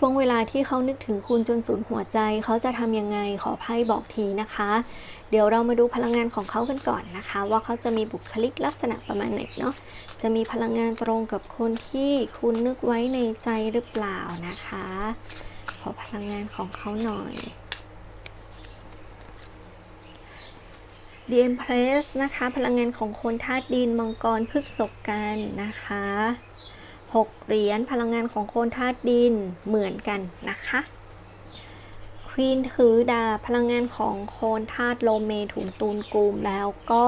ช่วงเวลาที่เขานึกถึงคุณจนสูญหัวใจ เขาจะทำยังไงขอไพ่บอกทีนะคะ เดี๋ยวเรามาดูพลังงานของเขากันก่อนนะคะ ว่าเขาจะมีบุคลิกลักษณะประมาณไหนเนาะจะมีพลังงานตรงกับคนที่คุณนึกไว้ในใจหรือเปล่านะคะ ขอพลังงานของเขาหน่อย The Empress นะคะ พลังงานของคนธาตุดินมังกรพฤกษกันนะคะ หกเหรียญพลังงานของโคนธาตุดินเหมือนกันนะคะควีนถือดาบพลังงานของโคนธาตุลมเมถุนตูนกูมแล้วก็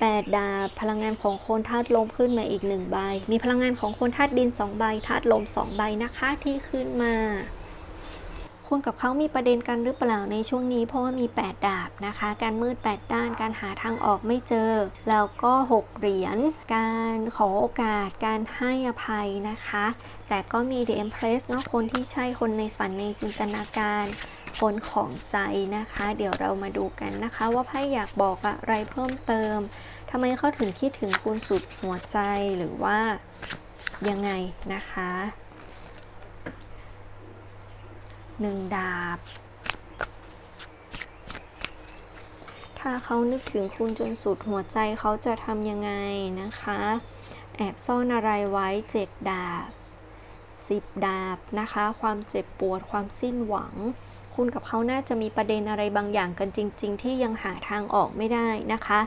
แปดดาบพลังงานของโคนธาตุลมขึ้นมาอีกหนึ่งใบมีพลังงานของโคนธาตุดินสองใบธาตุลมสองใบนะคะที่ขึ้นมา คุณกับเขามีประเด็นกันหรือเปล่าในช่วงนี้เพราะว่ามี 8 ดาบนะคะ การมืด 8 ด้านการหาทางออกไม่เจอ แล้วก็ 6 เหรียญการขอโอกาสการให้อภัยนะคะ แต่ก็มี The Empress เนาะคนที่ใช่คนในฝันในจินตนาการคนของใจนะคะ เดี๋ยวเรามาดูกันนะคะ ว่าไพ่อยากบอกอะไรเพิ่มเติมทำไมเขาถึงคิดถึงคุณสุดหัวใจหรือว่ายังไงนะคะ หนึ่งดาบ ถ้าเขานึกถึงคุณจนสุดหัวใจเขาจะทำยังไงนะคะ แอบซ่อนอะไรไว้เจ็ดดาบสิบดาบนะคะ ความเจ็บปวดความสิ้นหวัง คุณกับเขาน่าจะมีประเด็นอะไรบางอย่างกันจริง ๆ ที่ยังหาทางออกไม่ได้นะคะ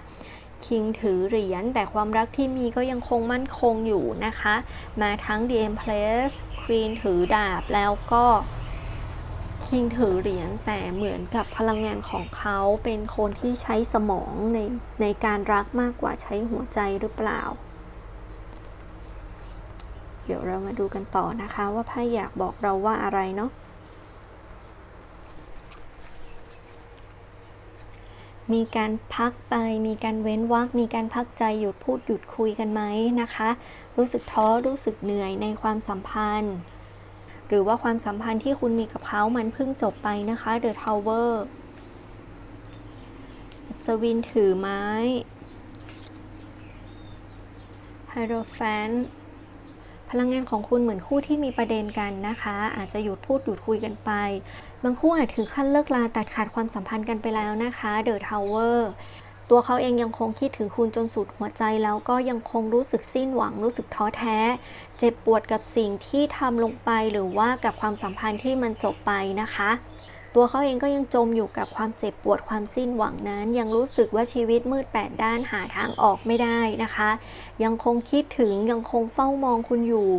คิงถือเหรียญแต่ความรักที่มีก็ยังคงมั่นคงอยู่นะคะ มาทั้ง The Empress Queen ถือดาบแล้วก็ คิงถือเหรียญแต่เหมือนกับพลังงานของเขาเป็นคนที่ใช้สมองในในการรักมากกว่าใช้หัวใจหรือเปล่า เดี๋ยวเรามาดูกันต่อนะคะว่าไพ่อยากบอกเราว่าอะไรเนาะมีการพักไป มีการเว้นวักมีการพักใจหยุดพูดหยุดคุยกันไหมนะคะ รู้สึกท้อรู้สึกเหนื่อยในความสัมพันธ์ หรือว่าความสัมพันธ์ที่คุณมีกับเขามันเพิ่งจบไปนะคะ The Tower สวินถือไม้ไฮโดรแฟนพลังงานของคุณเหมือนคู่ที่มีประเด็นกันนะคะ อาจจะหยุดพูดหยุดคุยกันไป บางคู่อาจถึงขั้นเลิกลาตัดขาดความสัมพันธ์กันไปแล้วนะคะ The Tower ตัวเขาเองยังคงคิดถึงคุณจนสุดหัวใจแล้วก็ยังคงรู้สึกสิ้นหวังรู้สึกท้อแท้ เจ็บปวดกับสิ่งที่ทำลงไปหรือว่ากับความสัมพันธ์ที่มันจบไปนะคะ ตัวเขาเองก็ยังจมอยู่กับความเจ็บปวดความสิ้นหวังนั้น ยังรู้สึกว่าชีวิตมืดแปดด้านหาทางออกไม่ได้นะคะ ยังคงคิดถึงยังคงเฝ้ามองคุณอยู่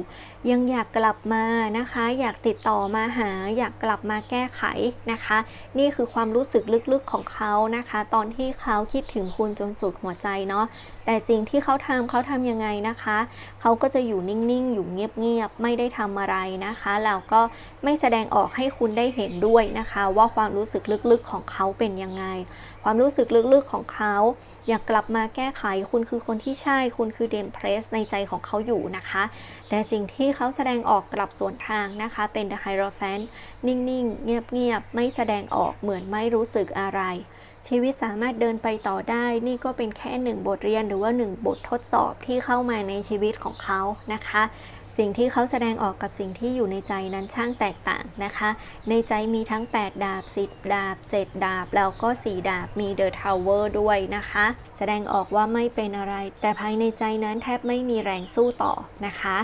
ยังอยากกลับมานะคะ อยากติดต่อมาหา อยากกลับมาแก้ไขนะคะ นี่คือความรู้สึกลึกๆของเขานะคะ ตอนที่เขาคิดถึงคุณจนสุดหัวใจเนาะแต่สิ่งที่เขาทำเขาทำยังไงนะคะ เขาก็จะอยู่นิ่งๆ อยู่เงียบๆ ไม่ได้ทำอะไรนะคะ แล้วก็ไม่แสดงออกให้คุณได้เห็นด้วยนะคะว่าความรู้สึกลึกๆของเขาเป็นยังไง ความรู้สึกลึกๆของเขาอยากกลับมาแก้ไขคุณคือคนที่ใช่คุณคือเดมเพรสในใจของเขาอยู่นะคะ แต่สิ่งที่เขาแสดงออกกลับสวนทางนะคะ เป็น The Hierophant นิ่งๆ เงียบๆ ไม่แสดงออกเหมือนไม่รู้สึกอะไร ชีวิตสามารถเดินไปต่อได้ นี่ก็เป็นแค่หนึ่งบทเรียนหรือว่าหนึ่งบททดสอบที่เข้ามาในชีวิตของเขานะคะ สิ่งที่เขาแสดงออกกับสิ่งที่อยู่ในใจนั้นช่างแตกต่างนะคะ ในใจมีทั้ง 8 ดาบ 10 ดาบ 7 ดาบ แล้วก็ 4 ดาบมีเดอะทาวเวอร์ด้วยนะคะ แสดงออกว่าไม่เป็นอะไร แต่ภายในใจนั้นแทบไม่มีแรงสู้ต่อนะคะ